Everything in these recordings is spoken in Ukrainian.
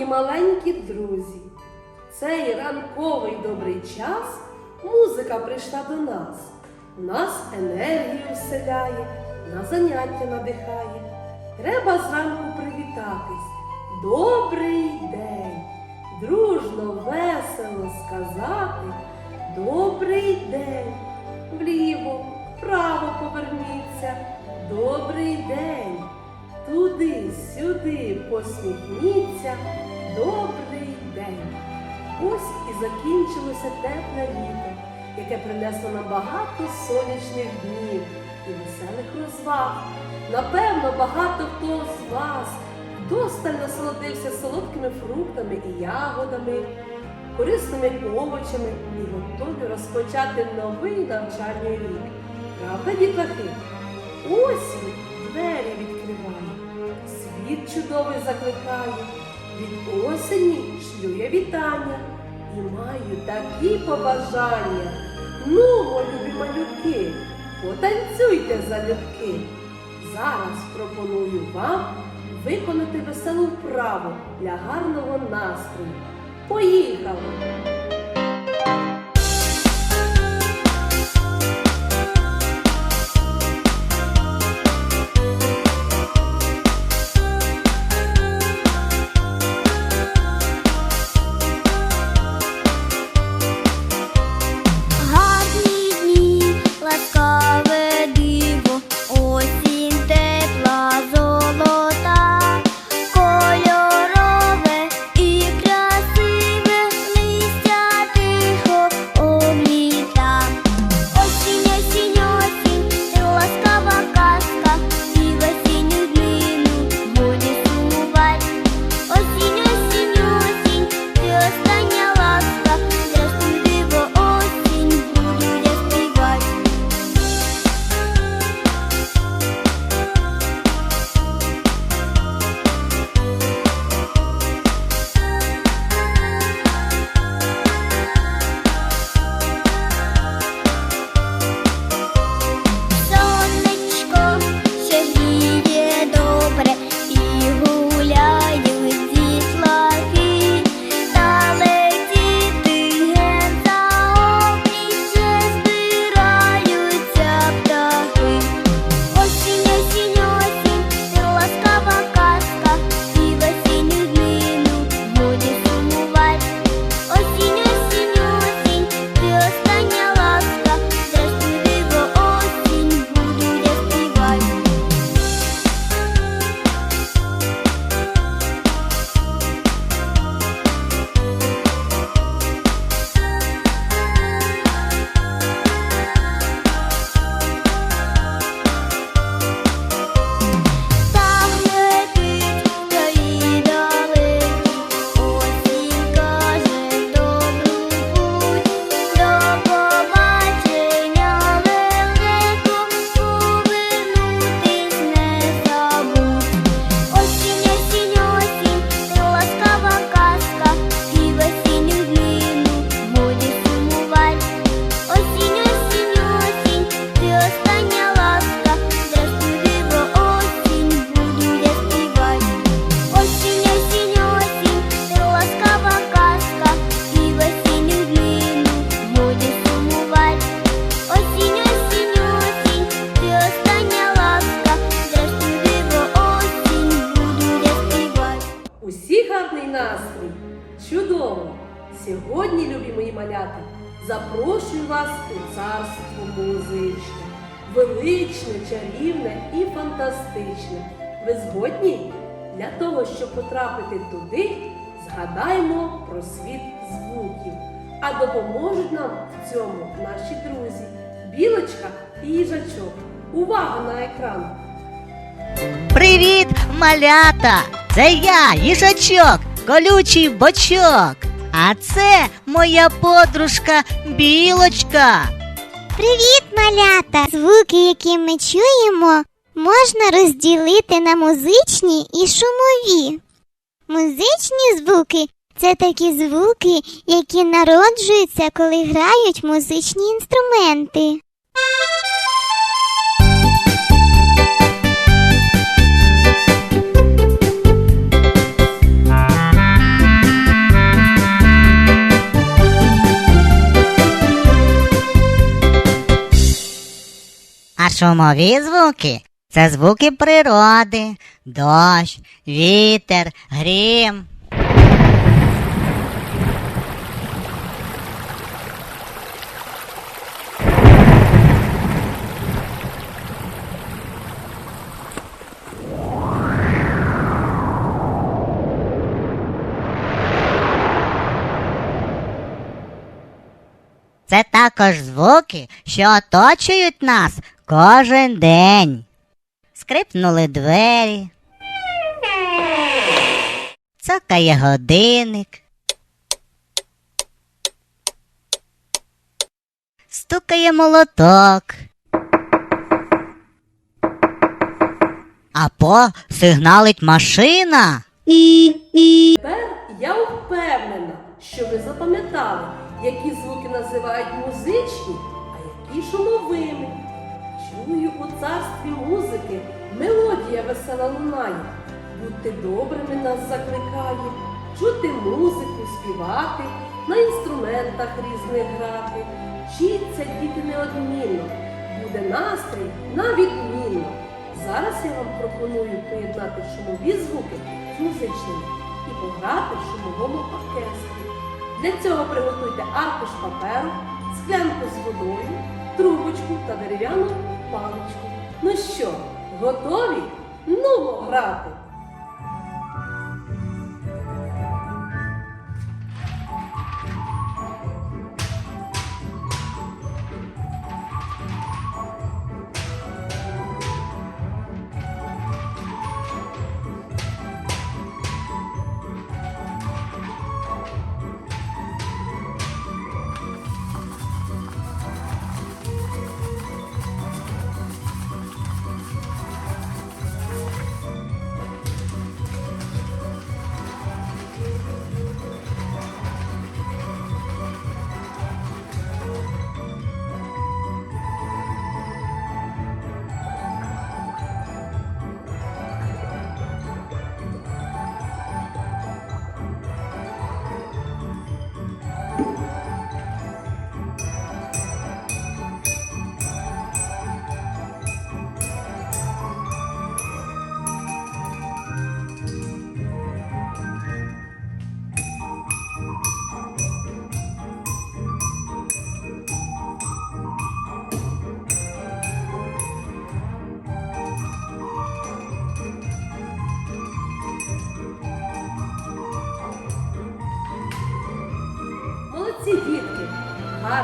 мої маленькі друзі, цей ранковий добрий час музика прийшла до нас. Нас енергію вселяє, на заняття надихає. Треба зранку привітатись. Добрий день! Дружно, весело сказати. Добрий день! Вліво, вправо поверніться. Добрий день! Туди, сюди посміхніться. Добрий день! Ось і закінчилося тепле літо, яке принесло нам багато сонячних днів і веселих розваг. Напевно, багато хто з вас вдосталь насолодився солодкими фруктами і ягодами, корисними овочами і готові розпочати новий навчальний рік. Правда, дітлахи? Осінь двері відкриває, світ чудовий закликає, від осені шлю я вітання і маю такі побажання. Ну, мої любі малюки, потанцюйте залюбки. Зараз пропоную вам виконати веселу вправу для гарного настрою. Поїхали! Вас царство музичне, величне, чарівне і фантастичне. Ви згодні? Для того, щоб потрапити туди, згадаймо про світ звуків. А допоможуть нам в цьому наші друзі Білочка і їжачок. Увага на екран! Привіт, малята! Це я, їжачок, колючий бочок. А це моя подружка білочка. Привіт, малята! Звуки, які ми чуємо, можна розділити на музичні і шумові. Музичні звуки це такі звуки, які народжуються, коли грають музичні інструменти. Шумові звуки це звуки природи, дощ, вітер, грім. Це також звуки, що оточують нас кожен день. Скрипнули двері. Цокає годинник. Стукає молоток. А по сигналить машина. Тепер я впевнена, що ви запам'ятали, які звуки називають музичні, а які шумовими. Чую у царстві музики, мелодія весела лунає. Будьте добрими нас закликає, чути музику, співати, на інструментах різних грати. Вчіться діти неодмінно, буде настрій на відмінно. Зараз я вам пропоную поєднати шумові звуки з музичними і пограти в шумовому оркестрі. Для цього приготуйте аркуш паперу, склянку з водою, трубочку та дерев'яну паличку. Ну що, готові? Ну, грати!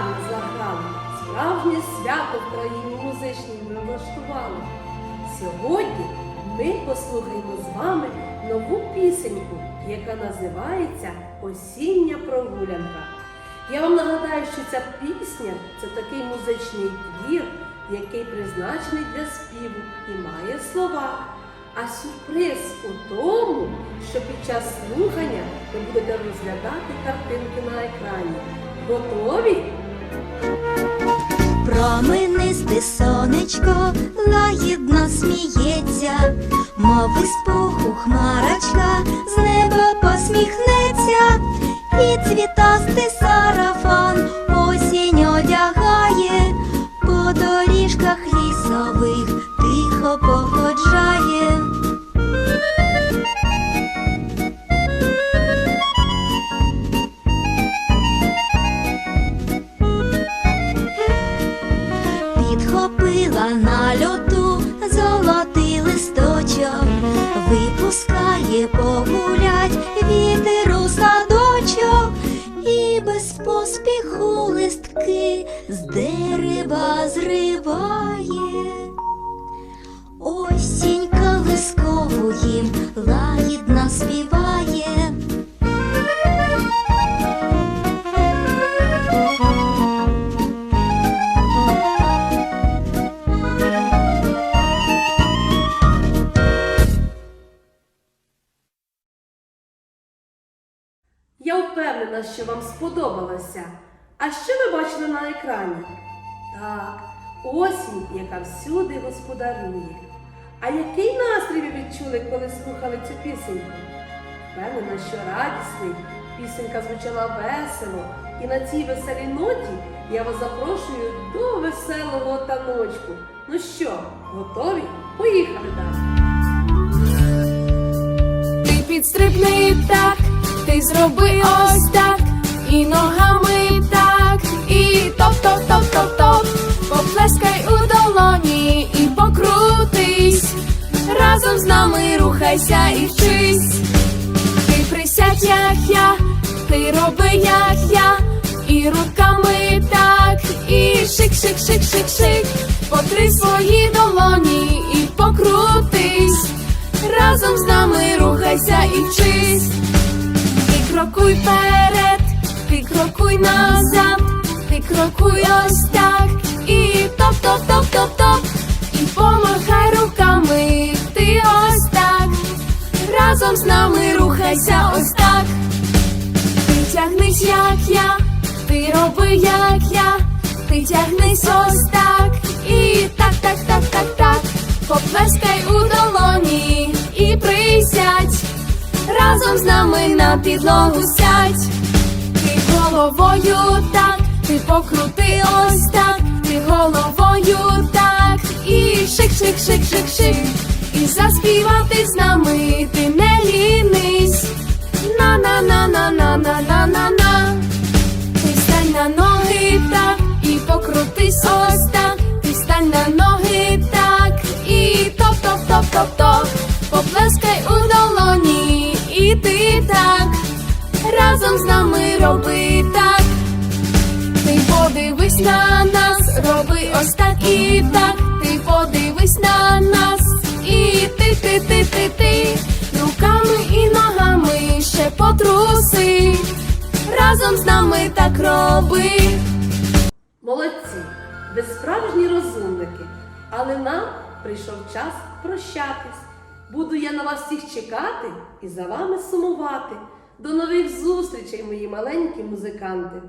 Гарно заграли. Справжнє свято в країні музичній ми влаштували. Сьогодні ми послухаємо з вами нову пісеньку, яка називається Осіння прогулянка. Я вам нагадаю, що ця пісня це такий музичний твір, який призначений для співу і має слова. А сюрприз у тому, що під час слухання ви будете розглядати картинки на екрані. Готові? Променисте сонечко лагідно сміється, мов із хмарочка з неба посміхнеться, і цвітастий сарафан осінь одягає, по доріжках лісових тихо походжає. Дерева зриває. Осінь колискову їм лагідно співає. Я впевнена, що вам сподобалося. А що ви бачили на екрані? Так, осінь, яка всюди господарює. А який настрій ви відчули, коли слухали цю пісеньку? Впевнена, що радісний. Пісенька звучала весело, і на цій веселій ноті я вас запрошую до веселого таночку. Ну що, готові? Поїхали далі. Ти підстрибни так, ти зроби ось так, і ногами так, і топ-топ-топ-топ-топ, поплескай у долоні і покрутись, разом з нами рухайся і вчись. Ти присядь, як я, ти роби, як я, і руками так, і шик-шик-шик-шик-шик, потри свої долоні і покрутись, разом з нами рухайся і вчись. Ти крокуй вперед, ти крокуй назад, ти крокуй ось так, і топ-топ-топ-топ-топ, і помахай руками, ти ось так, разом з нами рухайся ось так. Ти тягнись, як я, ти роби, як я, ти тягнись ось так, і так, так, так, так, так, поплескай у долоні і присядь, разом з нами на підлогу сядь. Ти головою так, ти покрути ось так, ти головою так, і шик, шик, шик, шик, шик, і заспівати з нами ти не лінись. На на на на на на на на на Ти стань на ноги так і покрутись ось так. Ти стань на ноги так і топ топ топ топ топ Поплескай ось так і так. Ти подивись на нас, і ти, ти, ти, ти, ти, руками і ногами ще потруси. Разом з нами так роби. Молодці, ви справжні розумники, але нам прийшов час прощатись. Буду я на вас всіх чекати і за вами сумувати. До нових зустрічей, мої маленькі музиканти!